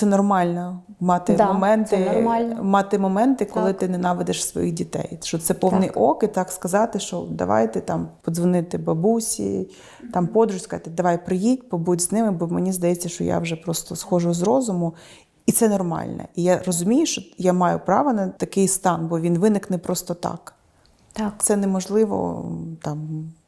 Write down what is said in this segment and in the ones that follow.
це нормально мати Да, моменти, нормально. мати моменти, коли Так. ти ненавидиш своїх дітей. Що це повний Так. ок, і так сказати, що давайте там подзвонити бабусі, там подружці, сказати, давай приїдь, побудь з ними, бо мені здається, що я вже просто схожу з розуму. І це нормально. І я розумію, що я маю право на такий стан, бо він виникне просто так. Так. Це неможливо там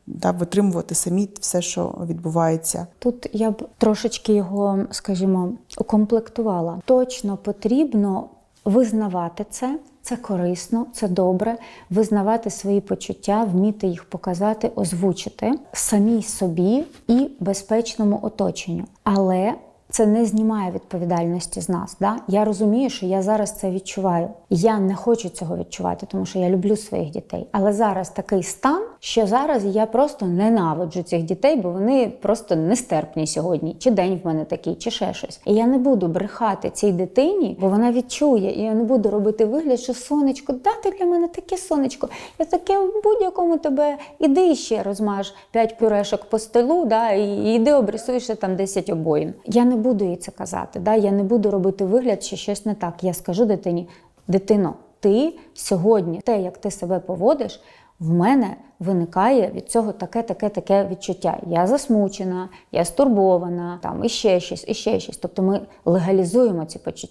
да, витримувати самі все, що відбувається. Тут я б трошечки його, скажімо, укомплектувала. Точно потрібно визнавати це. Це корисно, це добре. Визнавати свої почуття, вміти їх показати, озвучити самій собі і безпечному оточенню. Але це не знімає відповідальності з нас. Да? Я розумію, що я зараз це відчуваю. Я не хочу цього відчувати, тому що я люблю своїх дітей. Але зараз такий стан, що зараз я просто ненавиджу цих дітей, бо вони просто нестерпні сьогодні. Чи день в мене такий, чи ще щось. І я не буду брехати цій дитині, бо вона відчує, і я не буду робити вигляд, що сонечко, да, ти для мене таке сонечко. Я таке в будь-якому тебе іди ще розмаж п'ять пюрешок по столу, да, і йди обрисуй ще там 10 обоїн. Я не буду їй це казати. Да, я не буду робити вигляд, що щось не так. Я скажу дитині: дитино, ти сьогодні, те, як ти себе поводиш. В мене виникає від цього таке, таке, таке відчуття. Я засмучена, я стурбована, там іще щось, іще щось. Тобто ми легалізуємо ці почуття.